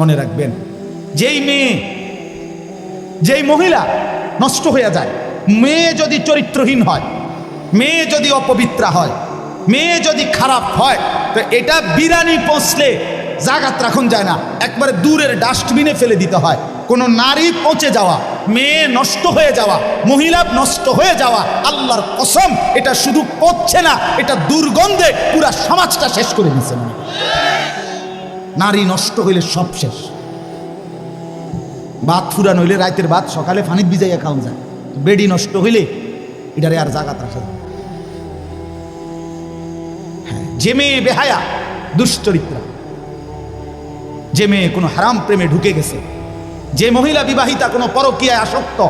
মনে রাখবেন, যেই মেয়ে, যেই মহিলা নষ্ট হয়ে যায়, মেয়ে যদি চরিত্রহীন হয়, মেয়ে যদি অপবিত্রা হয়, মেয়ে যদি খারাপ হয়, তো এটা বিরানি পৌঁছলে জাগাত রাখুন যায় না। একবারে দূরের ডাস্টবিনে ফেলে দিতে হয়। কোনো নারী পচে যাওয়া, মেয়ে নষ্ট হয়ে যাওয়া, মহিলা নষ্ট হয়ে যাওয়া, আল্লাহর কসম, এটা শুধু পচছে না, এটা দুর্গন্ধে পুরা সমাজটা শেষ করে দিচ্ছে নারী নষ্ট হইলে সব শেষ। ভাত ফুরান হইলে রাতের ভাত সকালে ফানিত ভিজাইয়া খাওয়া যায়। বেডি নষ্ট হইলে এটারে আর জাগাত রাখা যায়। হ্যাঁ, যে মেয়ে বেহায়া দুশ্চরিত্রা। যে মেয়ে কোনো হারাম প্রেমে ঢুকে গেছে। যে মহিলা বিবাহিতা কোনো পরকীয়ায় আসক্ত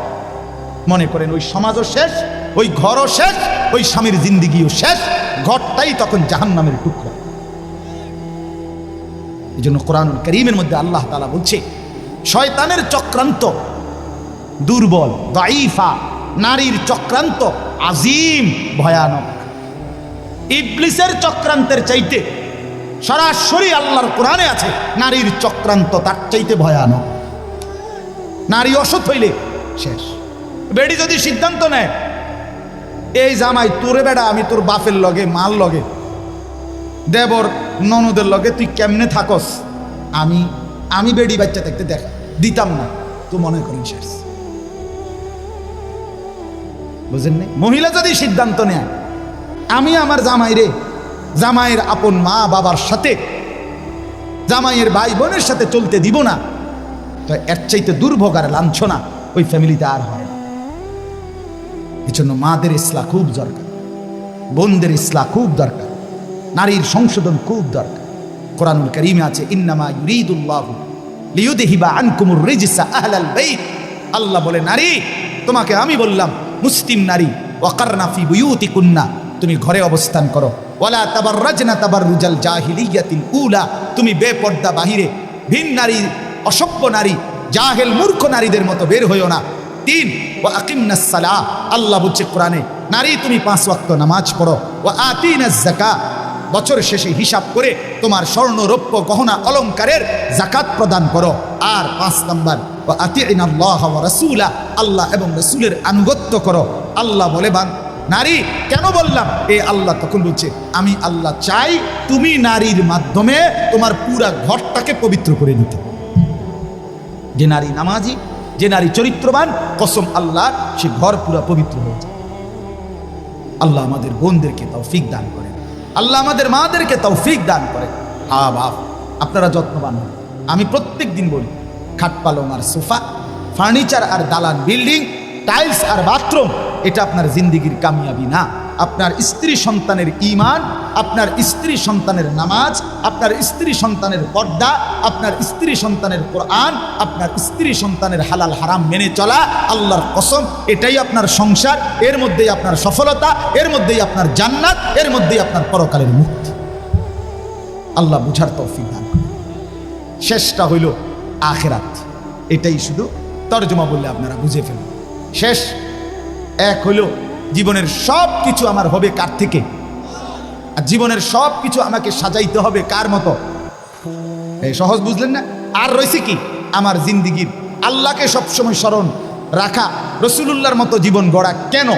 মনে করেন ওই সমাজও শেষ ওই ঘরও শেষ ওই স্বামীর জিন্দিগিও শেষ ঘরটাই তখন জাহান্নামের টুকরা। জন্য কোরআনুল করিমের মধ্যে আল্লাহ তালা বলছে, শয়তানের চক্রান্ত দুর্বল দাইফা নারীর চক্রান্ত আজিম, ভয়ানক। ইবলিসের চক্রান্তের চাইতে সরাসরি আল্লাহর কোরআনে আছে, নারীর চক্রান্ত তার চাইতে ভয়ানক। নারী অসৎ হইলে শেষ। বেডি যদি সিদ্ধান্ত নেয়, এই জামাই, তোরে বেড়া, আমি তোর বাপের লগে মাল লগে দেবর ননদের লগে তুই কেমনে থাকস? আমি আমি বেডি বাচ্চা থাকতে দেখ, দিতাম না। তো মনে করেন শেষ। বুঝেন? মহিলা যদি সিদ্ধান্ত নেয়, আমি আমার জামাইরে, জামাইয়ের আপন মা বাবার সাথে, জামাইয়ের ভাই বোনের সাথে চলতে দিব না, তো এর চাইতে দুর্ভোগ আর লাঞ্ছনা ওই ফ্যামিলিতে আর হয় না। এজন্য মাদের ইসলা খুব দরকার, বোনদের ইসলা খুব দরকার। নারীর সংশোধন খুব দরকার। কোরআনুল করিমে আছে, ইন্নামা ইউরিদুল্লাহ লিয়ুদহিবা আনকুমুর রিজসা আহলাল বাইত। আল্লাহ বলে, নারী, তোমাকে আমি বললাম, মুসলিম নারী, ওয়াকারনা ফি বুয়ুতিকুন্না, তুমি ঘরে অবস্থান করো। ওয়ালা তাবাররাজনা তাবাররুজাল জাহিলিয়াতিল উলা, তুমি বেপর্দা বাহিরে, ভিন নারী, অসভ্য নারী, জাহেল মূর্খ নারীদের মতো বের হইও না। তিন ও আকিমনাস সালাহ, আল্লাহ বলছে কোরআনে, নারী, তুমি পাঁচ ওয়াক্ত নামাজ পড়ো। ও আতিনাস জাকা বছর শেষে হিসাব করে তোমার স্বর্ণ রৌপ্য গহনা অলংকারের জাকাত প্রদান করো। আর পাঁচ নম্বর রসুলা আল্লাহ এবং রসুলের আনুগত্য করো। আল্লাহ বলে, বান, নারী, কেন বললাম? এ আল্লাহ তখন বলছে, আমি আল্লাহ চাই তুমি নারীর মাধ্যমে তোমার পুরা ঘরটাকে পবিত্র করে দিতে যে নারী নামাজি, যে নারী চরিত্রবান, কসম আল্লাহ, সে ঘর পুরা পবিত্র হয়ে যায়। আল্লাহ আমাদের বোনদেরকে তৌফিক দান করেন। আল্লাহ আমাদের মাদেরকে তৌফিক দান করে। হা, বাপ, আপনারা যত্নবান। আমি প্রত্যেক দিন বলি, খাট পালং আর সোফা, ফার্নিচার আর দালান, বিল্ডিং, টাইলস আর বাথরুম, এটা আপনার জিন্দিগির কামিয়াবি না। আপনার স্ত্রী সন্তানের ইমান আপনার স্ত্রী সন্তানের নামাজ, আপনার স্ত্রী সন্তানের পর্দা, আপনার স্ত্রী সন্তানের কোরআন, আপনার স্ত্রী সন্তানের হালাল হারাম মেনে চলা, আল্লাহর কসম, এটাই আপনার সংসার, এর মধ্যেই আপনার সফলতা, এর মধ্যেই আপনার জান্নাত, এর মধ্যেই আপনার পরকালের মুক্তি। আল্লাহ বুঝার তৌফিক দান। শেষটা হইল আখেরাত। এটাই শুধু তর্জমা বললে আপনারা বুঝে ফেলুন। শেষ, এক হইল জীবনের সব কিছু আমার হবে কার থেকে? আর জীবনের সব কিছু আমাকে সাজাইতে হবে কার মতো? সহজ বুঝলেন না? আর রয়েছে কি? আমার জিন্দিগির আল্লাহকে সবসময় স্মরণ রাখা রসুলুল্লাহর মতো জীবন গড়া কেন?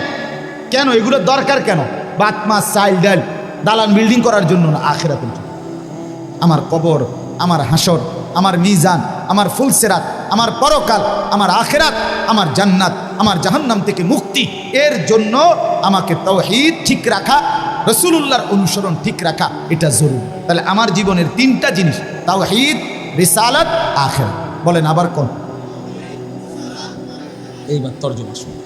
কেন? এগুলো দরকার কেন? বাত, মাছ চাইল ডাল, দালান বিল্ডিং করার জন্য না আখেরাতের জন্য? আমার কবর, আমার হাসর, আমার মিজান, আমার ফুলসেরাত, আমার পরকাল, আমার আখেরাত, আমার জান্নাত আমার জাহান্নাম থেকে মুক্তি। এর জন্য আমাকে তৌহিদ ঠিক রাখা, রসুলুল্লাহর অনুসরণ ঠিক রাখা, এটা জরুরি। তাহলে আমার জীবনের তিনটা জিনিস তাওহিদ রিসালাত আখের বলেন আবার কোন? এইবার তর্জমা শুনুন।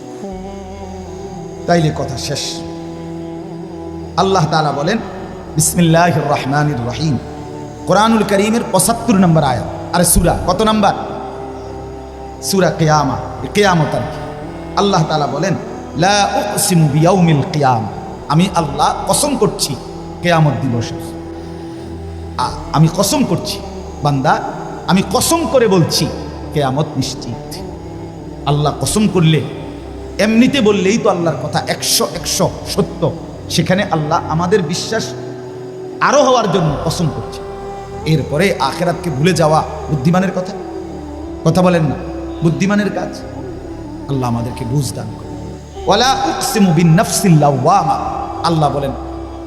তাইলে কথা শেষ। আল্লাহ তাআলা বলেন বিসমিল্লাহ রহমানির রহিম। কোরআনুল করিমের পঁচাত্তর নম্বর আয়াত। আরে সুরা, কত নম্বর? সুরা কেয়ামা, কেয়ামত আর কি। আল্লাহ তালা বলেন, লা উকসিমু বিয়াউমিল কিয়াম। আমি আল্লাহ কসম করছি কেয়ামত দিবসের আ- আমি কসম করছি, বান্দা, আমি কসম করে বলছি কেয়ামত নিশ্চিত। আল্লাহ কসম করলে, এমনিতে বললেই তো আল্লাহর কথা একশো একশো সত্য। সেখানে আল্লাহ আমাদের বিশ্বাস আরও হওয়ার জন্য কসম করছে। এরপরে আখেরাতকে ভুলে যাওয়া বুদ্ধিমানের কথা? কথা বলেন না। বুদ্ধিমানের কাজ? আল্লাহ আমাদেরকে বুঝ দান করে আল্লাহ বলেন,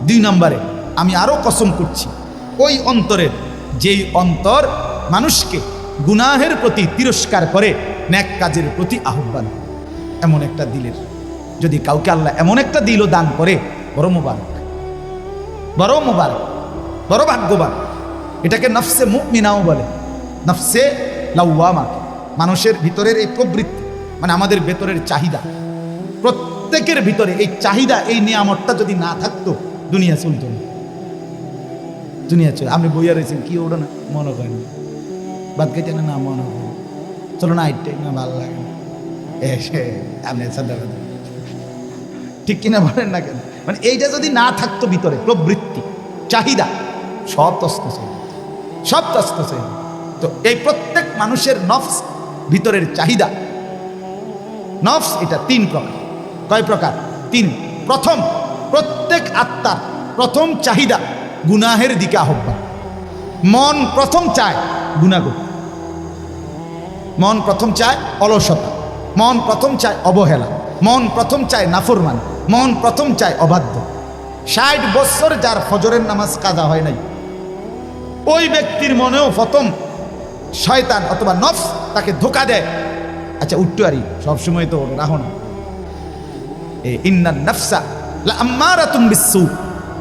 দুই নম্বরে, আমি আরও কসম করছি, ওই অন্তরের যেই অন্তর মানুষকে গুনাহের প্রতি তিরস্কার করে, ন্যাক কাজের প্রতি আহ্বান এমন একটা দিলের। যদি কাউকে আল্লাহ এমন একটা দিলও দান করে, বড় মুবারক। বড় মুবারক, বড় ভাগ্যবান। এটাকে নফসে মুমিনাও বলে। নফসে লাউয়ামা মানুষের ভিতরের এই প্রবৃত্তি মানে আমাদের ভেতরের চাহিদা। প্রত্যেকের ভিতরে এই চাহিদা, এই নিয়ামতটা যদি না থাকতো, দুনিয়া চলতো না। দুনিয়া চলে আপনি বইয়া রয়েছেন, কি ওটা না? মনে করেন বাদ খাইতে না না, মনে করেন চলো না আইটাই না, ভালো লাগে এসে আপনি। ঠিক কিনা বলেন না কেন? মানে এইটা যদি না থাকতো ভিতরে, প্রবৃত্তি, চাহিদা, সব তস্ত সব তস্ত তো এই প্রত্যেক মানুষের নফস ভিতরের চাহিদা নফস, এটা তিন প্রকার। কয় প্রকার? তিন। প্রথম, প্রত্যেক আত্মার প্রথম চাহিদা গুনাহের দিকে আহ্বান। মন প্রথম চায় গুনাহ মন প্রথম চায় অলসতা। মন প্রথম চায় অবহেলা। মন প্রথম চায় নাফরমান। মন প্রথম চায় অবাধ্য। ষাট বছর যার ফজরের নামাজ কাজা হয় নাই, ওই ব্যক্তির মনেও প্রথম শয়তান অথবা নফস তাকে ধোকা দেয়। আচ্ছা উঠতে আরি সবসময় তো রাখো না। এ ইন্নান নফসা লা আম্মারাতুম বিসসু।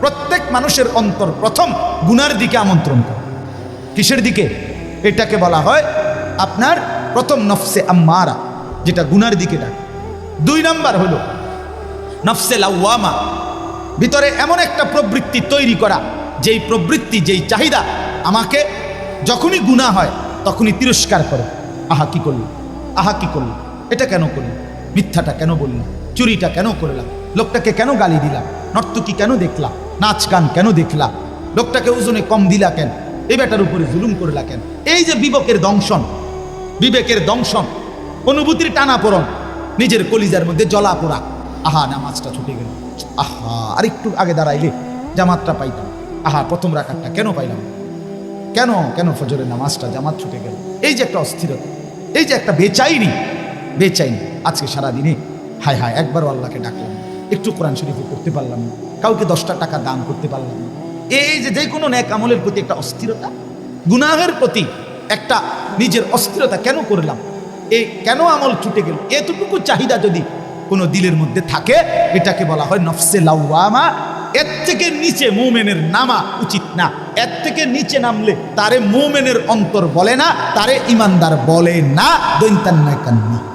প্রত্যেক মানুষের অন্তর প্রথম গুনার দিকে আমন্ত্রণ করে। কিসের দিকে? এটাকে বলা হয় আপনার প্রথম নফসে আম্মারা যেটা গুনার দিকে ডাক। দুই নাম্বার হলো নফসে লাউয়ামা ভিতরে এমন একটা প্রবৃত্তি তৈরি করা, যেই প্রবৃত্তি, যেই চাহিদা আমাকে যখনই গুণা হয়, তখনই তিরস্কার করে। আহা, কি করলি আহা, কি করলি? এটা কেন করলি? মিথ্যাটা কেন বললাম চুরিটা কেন করলাম? লোকটাকে কেন গালি দিলাম? নর্তকী কেন দেখলাম নাচ গান কেন দেখলাম লোকটাকে ওজনে কম দিলা কেন? এই বেটার উপরে জুলুম করলা কেন? এই যে বিবেকের দংশন বিবেকের দংশন, অনুভূতির টানা পড়ন নিজের কলিজার মধ্যে জলা পোড়া। আহা, নামাজটা ছুটে গেল। আহা আর একটু আগে দাঁড়াইলে জামাতটা পাইতাম। আহা, প্রথম রাখারটা কেন পাইলাম? কেন কেন ফজরের নামাজটা জামাত ছুটে গেল? এই যে একটা অস্থিরতা। এই যে একটা বেচাইনি বেচাইনি। আজকে সারা দিনে হায় হায়, একবারও আল্লাহকে ডাকলাম একটু কোরআন শরীফে করতে পারলাম না। কাউকে দশটা টাকা দান করতে পারলাম না। এই যে যে কোনো ন্যাক আমলের প্রতি একটা অস্থিরতা, গুনাহের প্রতি একটা নিজের অস্থিরতা কেন করলাম? এই কেন আমল ছুটে গেল? এতটুকু চাহিদা যদি কোনো দিলের মধ্যে থাকে, এটাকে বলা হয় নফসে লাউয়ামা এর থেকে নিচে মোমেনের নামা উচিত না। এর থেকে নিচে নামলে তারে মোমেনের অন্তর বলে না, তারে ইমানদার বলে না, দৈন্তান্নায় কান্না।